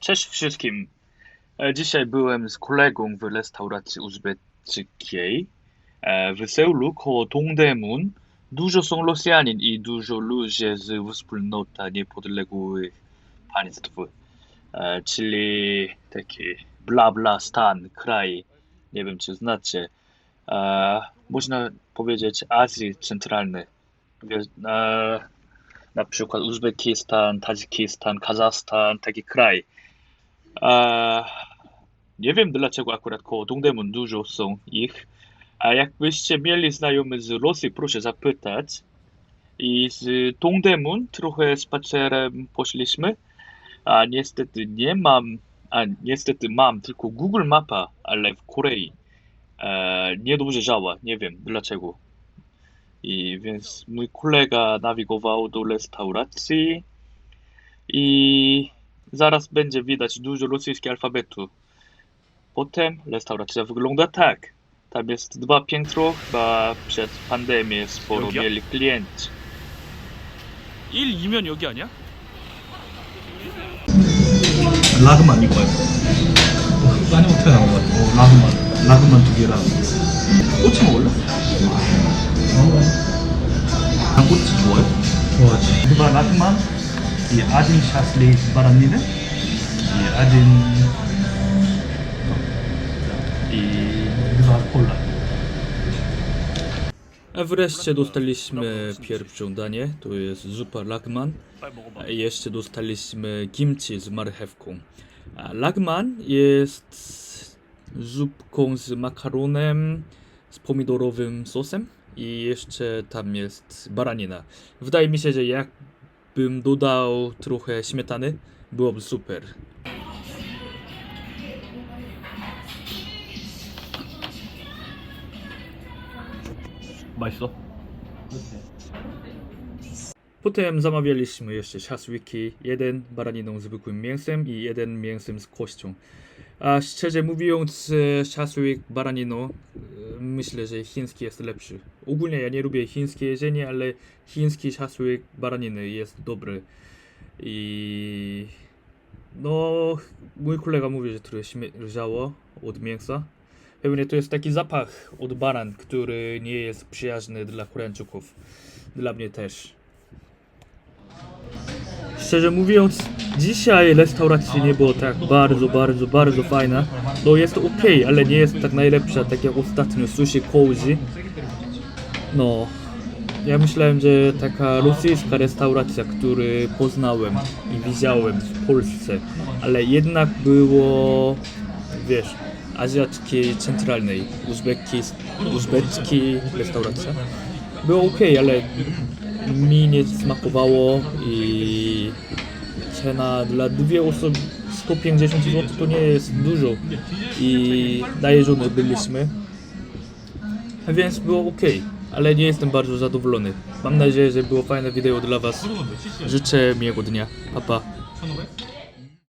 Cześć wszystkim. E, Dzisiaj byłem z kolegą w restauracji uzbeckiej e, w Seulu koło Dongdaemun. Dużo są Rosjanin i dużo ludzi z wspólnota niepodległych państw, e, czyli taki bla bla stan, kraj. Nie wiem czy znacie. Można powiedzieć Azji Centralnej. Na przykład Uzbekistan, Tadżykistan, Kazachstan, taki kraj. A, nie wiem dlaczego akurat koło Dongdaemun dużo są ich. A jakbyście mieli znajomych z Rosji, proszę zapytać. I z Dongdaemun trochę spacerem poszliśmy. A niestety nie mam, a niestety mam tylko Google Mapa, ale w Korei. Nie dobrze działa, nie wiem dlaczego. I więc mój kolega nawigował do restauracji i zaraz będzie widać dużo rosyjskiego alfabetu. Potem restauracja wygląda tak. Tam jest dwa piętro, chyba przed pandemią sporo 여기요? mieli klienci. 1, 2면 여기 아니야? 라그만 이거 말고 많이 어떻게 나온 것 같아 어, 라그만 라그만 두 개랑 꼬치 먹을래? 난 꼬치 좋아해? 좋아하지 그바 라그만 Ihr Adin Schasli Baranine. Ihr Adin. I dwa pola. A wreszcie dostaliśmy pierwsze danie, to jest zupa lagman. A jeszcze dostaliśmy kimchi z marchewką. A lagman jest zupką z makaronem, z pomidorowym sosem i jeszcze tam jest baranina. Wydaje mi się, że jak jakbym dodał trochę śmietany, byłoby super. 맛있어? Potem zamawialiśmy jeszcze szaszłyki, jeden baraniną zwykłym mięsem i jeden mięsem z kością. A szczerze mówiąc, e, szaszłyk baranino, e, myślę, że chiński jest lepszy. Ogólnie ja nie lubię chińskie jedzenie, ale chiński szaszłyk baraniny jest dobry. I no, mój kolega mówi, że trochę śmierzało od mięsa. Pewnie to jest taki zapach od baran, który nie jest przyjazny dla Koreańczyków. Dla mnie też. Szczerze mówiąc, dzisiaj restauracja nie było tak bardzo, bardzo, bardzo fajna. No jest ok, ale nie jest tak najlepsza, tak jak ostatnio sushi cozy. No, ja myślałem, że taka rosyjska restauracja, który poznałem i widziałem w Polsce, ale jednak było, wiesz, azjatyckiej, centralnej, uzbecki, uzbecki restauracja. Było ok, ale mi nie smakowało i cena dla dwie osoby 150 zł to nie jest dużo i najeżone byliśmy więc było ok ale nie jestem bardzo zadowolony. Mam nadzieję, że było fajne wideo dla was. Życzę miłego dnia, pa pa